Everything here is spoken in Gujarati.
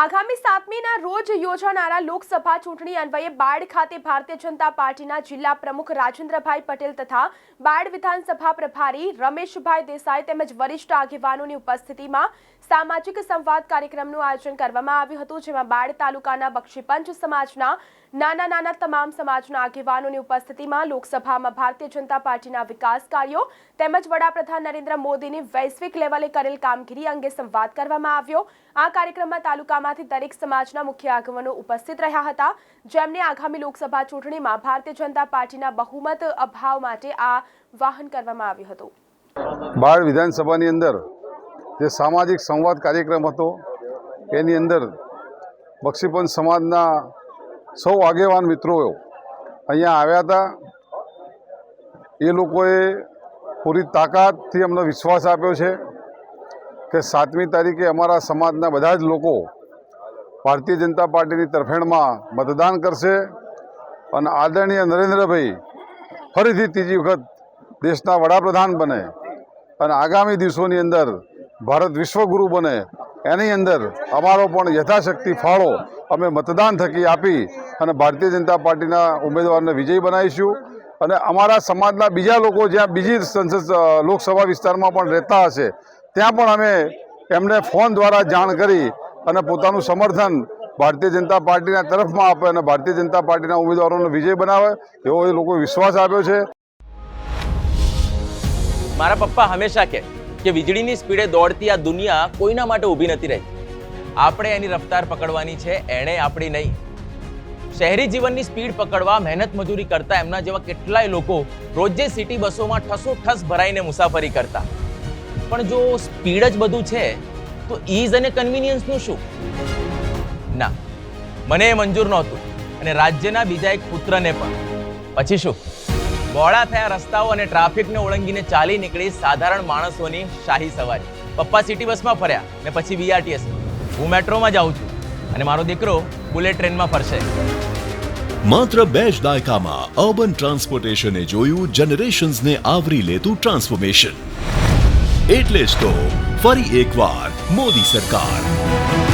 આગામી સાતમીના રોજ યોજાનારા લોકસભા ચૂંટણી અન્વયે બાળ ખાતે ભારતીય જનતા પાર્ટીના જિલ્લા પ્રમુખ રાજેન્દ્રભાઈ પટેલ તથા બાળ વિધાનસભા પ્રભારી રમેશભાઈ દેસાઈ તેમજ વરિષ્ઠ આગેવાનોની ઉપસ્થિતિમાં સામાજિક સંવાદ કાર્યક્રમનું આયોજન કરવામાં આવ્યું હતું, જેમાં બાળ તાલુકાના બક્ષીપંચ સમાજના, નાના નાના તમામ સમાજના આગેવાનોની ઉપસ્થિતિમાં લોકસભામાં ભારતીય જનતા પાર્ટીના વિકાસ કાર્યો તેમજ વડાપ્રધાન નરેન્દ્ર મોદીની વૈશ્વિક લેવલે કરેલ કામગીરી અંગે સંવાદ કરવામાં આવ્યો. આ કાર્યક્રમમાં તાલુકામાંથી દરેક સમાજના મુખ્ય આગેવાનો ઉપસ્થિત રહ્યા હતા. જેમને આગામી લોકસભા ચૂંટણીમાં ભારતીય જનતા પાર્ટીના બહુમત અભાવ માટે આ વાહન કરવામાં આવ્યું હતું. બાળ વિધાનસભાની અંદર જે સામાજિક સંવાદ કાર્યક્રમ હતો, એની અંદર બક્ષીપંચ સમાજના સૌ આગેવાન મિત્રો અહીંયા આવ્યા હતા. એ લોકોએ પૂરી તાકાતથી અમને વિશ્વાસ આપ્યો છે કે સાતમી તારીખે અમારા સમાજના બધા જ લોકો ભારતીય જનતા પાર્ટીની તરફેણમાં મતદાન કરશે અને આદરણીય નરેન્દ્રભાઈ ફરીથી ત્રીજી વખત દેશના વડાપ્રધાન બને અને આગામી દિવસોની અંદર ભારત વિશ્વગુરુ બને. એની અંદર અમારો પણ યથાશક્તિ ફાળો અમે મતદાન થકી આપી અને ભારતીય જનતા પાર્ટીના ઉમેદવારને વિજય બનાવીશું. અને અમારા સમાજના બીજા લોકો જ્યાં બીજી સંસદ લોકસભા વિસ્તારમાં પણ રહેતા હશે, ત્યાં પણ અમે એમને ફોન દ્વારા જાણ કરી અને પોતાનું સમર્થન ભારતીય જનતા પાર્ટીના તરફમાં આપે અને ભારતીય જનતા પાર્ટીના ઉમેદવારોનો વિજય બનાવે, એવો એ લોકોએ વિશ્વાસ આપ્યો છે. મારા પપ્પા હંમેશા કહે કે વીજળીની સ્પીડે દોડતી આ દુનિયા કોઈના માટે ઊભી નથી રહી આપણે એની રફતાર પકડવાની છે, એણે આપણી નહીં. શહેરી જીવનની સ્પીડ પકડવા, મહેનત મજૂરી કરતા એમના જેવા કેટલાય લોકો રોજે સિટી બસોમાં ઠસો ઠસ ભરાઈને મુસાફરી કરતા. પણ જો સ્પીડ જ બધું છે તો ઈઝ અને કન્વિનિયન્સનું શું? ના, મને એ મંજૂર નહોતું અને રાજ્યના બીજા એક પુત્રને પણ. પછી શું? બહોળા થયા રસ્તાઓ અને ટ્રાફિકને ઓળંગીને ચાલી નીકળી સાધારણ માણસોની શાહી સવારી. પપ્પા સિટી બસમાં ફર્યા ને પછી બીઆરટીએસ હું મેટ્રોમાં જાઉં છું અને મારો દીકરો બુલેટ ટ્રેનમાં ફરશે. માત્ર બે જ દાયકામાં અર્બન ટ્રાન્સપોર્ટેશને જોયું જનરેશન્સને આવરી લેતું ટ્રાન્સફોર્મેશન. એટલે જ તો ફરી એકવાર મોદી સરકાર.